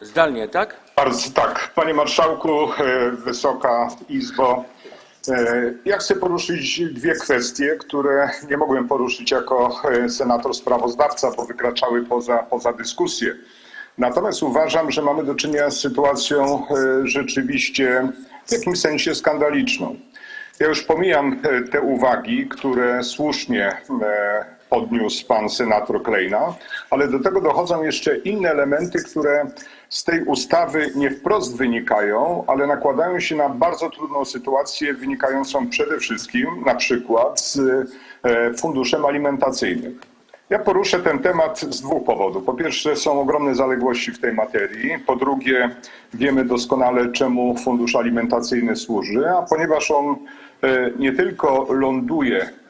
Zdalnie, tak? Bardzo tak. Panie Marszałku, e, Wysoka Izbo, e, ja chcę poruszyć dwie kwestie, które nie mogłem poruszyć jako e, senator sprawozdawca, bo wykraczały poza, poza dyskusję. Natomiast uważam, że mamy do czynienia z sytuacją rzeczywiście w jakimś sensie skandaliczną. Ja już pomijam te uwagi, które słusznie podniósł pan senator Klejna, ale do tego dochodzą jeszcze inne elementy, które z tej ustawy nie wprost wynikają, ale nakładają się na bardzo trudną sytuację wynikającą przede wszystkim na przykład z e, funduszem alimentacyjnym. Ja poruszę ten temat z dwóch powodów. Po pierwsze, są ogromne zaległości w tej materii. Po drugie, wiemy doskonale, czemu fundusz alimentacyjny służy, a ponieważ on e, nie tylko ląduje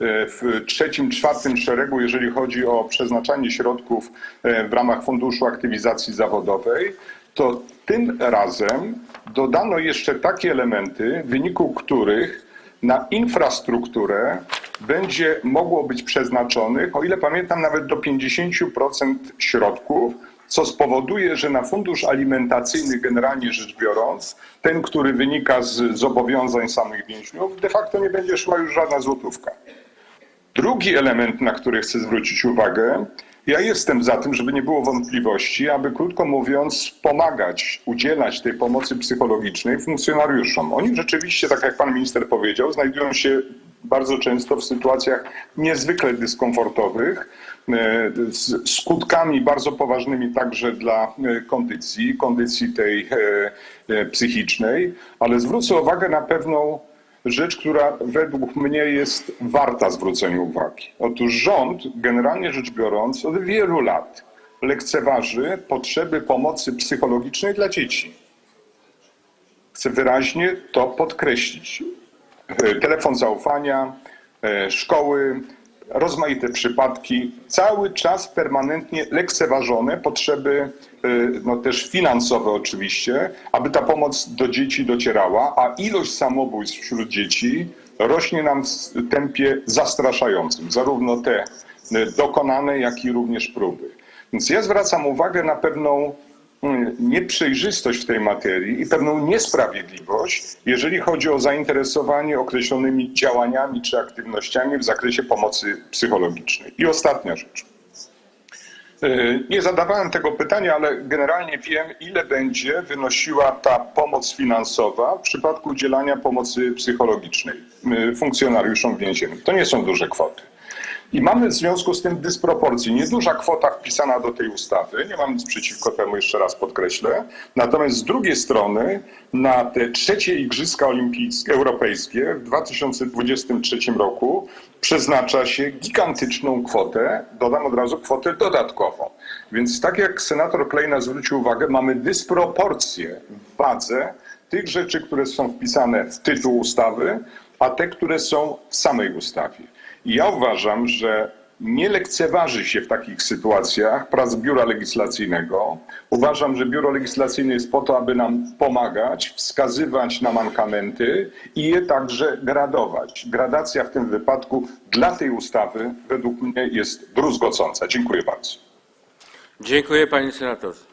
w trzecim, czwartym szeregu, jeżeli chodzi o przeznaczanie środków e, w ramach Funduszu Aktywizacji Zawodowej, to tym razem dodano jeszcze takie elementy, w wyniku których na infrastrukturę będzie mogło być przeznaczonych, o ile pamiętam, nawet do 50% środków, co spowoduje, że na fundusz alimentacyjny, generalnie rzecz biorąc, ten, który wynika z zobowiązań samych więźniów, de facto nie będzie szła już żadna złotówka. Drugi element, na który chcę zwrócić uwagę, ja jestem za tym, żeby nie było wątpliwości, aby krótko mówiąc pomagać, udzielać tej pomocy psychologicznej funkcjonariuszom. Oni rzeczywiście, tak jak pan minister powiedział, znajdują się bardzo często w sytuacjach niezwykle dyskomfortowych, z skutkami bardzo poważnymi także dla e, kondycji, kondycji tej e, e, psychicznej, ale zwrócę uwagę na pewną rzecz, która według mnie jest warta zwrócenia uwagi. Otóż rząd, generalnie rzecz biorąc, od wielu lat lekceważy potrzeby pomocy psychologicznej dla dzieci. Chcę wyraźnie to podkreślić. E, Telefon zaufania, e, szkoły, rozmaite przypadki, cały czas permanentnie lekceważone potrzeby, e, no też finansowe oczywiście, aby ta pomoc do dzieci docierała, a ilość samobójstw wśród dzieci rośnie nam w tempie zastraszającym, zarówno te e, dokonane, jak i również próby. Więc ja zwracam uwagę na pewną nieprzejrzystość w tej materii i pewną niesprawiedliwość, jeżeli chodzi o zainteresowanie określonymi działaniami czy aktywnościami w zakresie pomocy psychologicznej. I ostatnia rzecz. E, Nie zadawałem tego pytania, ale generalnie wiem, ile będzie wynosiła ta pomoc finansowa w przypadku udzielania pomocy psychologicznej e, funkcjonariuszom więziennym. To nie są duże kwoty. I mamy w związku z tym dysproporcję. Nieduża kwota wpisana do tej ustawy, nie mam nic przeciwko temu, jeszcze raz podkreślę. Natomiast z drugiej strony na te trzecie Igrzyska Olimpijskie, Europejskie w 2023 roku przeznacza się gigantyczną kwotę, dodam od razu kwotę dodatkową. Więc tak jak senator Klejna zwrócił uwagę, mamy dysproporcję w wadze tych rzeczy, które są wpisane w tytuł ustawy, a te, które są w samej ustawie. Ja uważam, że nie lekceważy się w takich sytuacjach prac biura legislacyjnego. Uważam, że biuro legislacyjne jest po to, aby nam pomagać, wskazywać na mankamenty i je także gradować. Gradacja w tym wypadku dla tej ustawy według mnie jest druzgocąca. Dziękuję bardzo. Dziękuję panie senatorze.